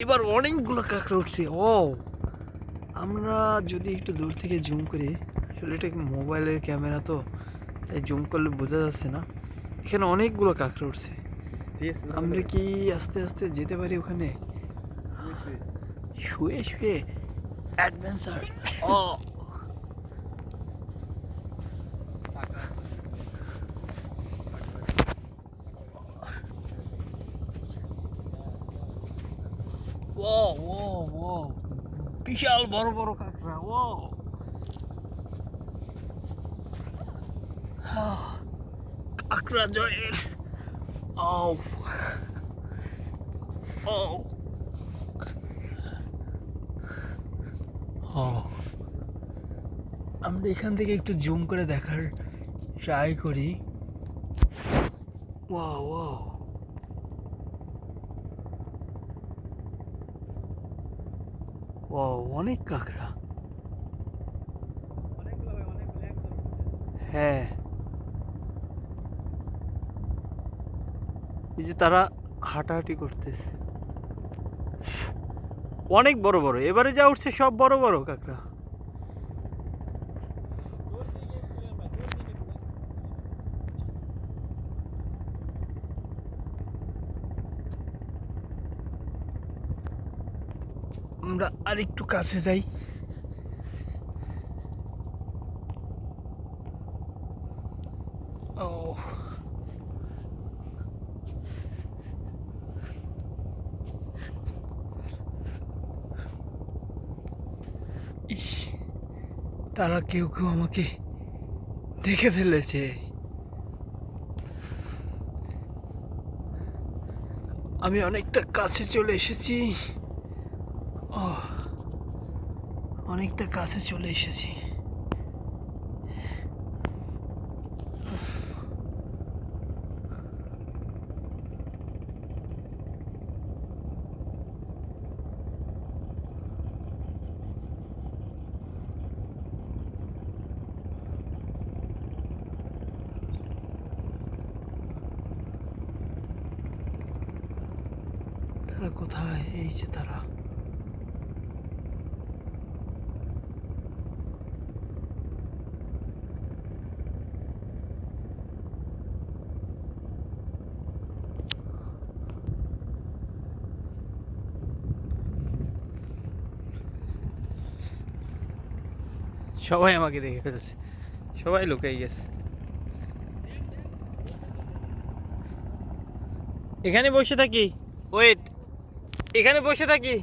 এবার অনেকগুলো কাঁকড়া উঠছে ও আমরা যদি একটু দূর থেকে জুম করি আসলে এটা মোবাইলের ক্যামেরা তো তাই জুম করলে বোঝা যাচ্ছে না। এখানে অনেকগুলো কাঁকড়া উঠছে। আমরা কি আস্তে আস্তে যেতে পারি ওখানে? শুয়ে শুয়ে। অ্যাডভেঞ্চার। ও ও ও ও বিশাল বড় বড় কাঁকড়া ও কাঁকড়া জয়ের ও ও আমরা এখান থেকে একটু জুম করে দেখার ট্রাই করি। ওয়াও ওয়াও ও, অনেক কাঁকড়া। হ্যাঁ। এই যে তারা হাঁটাহাঁটি করতেছে। অনেক বড় বড়, এবারে যা উঠছে সব বড় বড় কাঁকড়া। আমরা আরেকটু কাছে যাই। ও। ইস, তারা কেউ কেউ আমাকে দেখে ফেলেছে। আমি অনেকটা কাছে চলে এসেছি। ও অনেকটা কাছে চলে এসেছি। তারা কোথায়? এই যে তারা। সবাই আমাকে দেখে ফেলছে। সবাই লুকাই গেছে। এখানে বসে থাকি। ওয়েট এখানে বসে থাকি?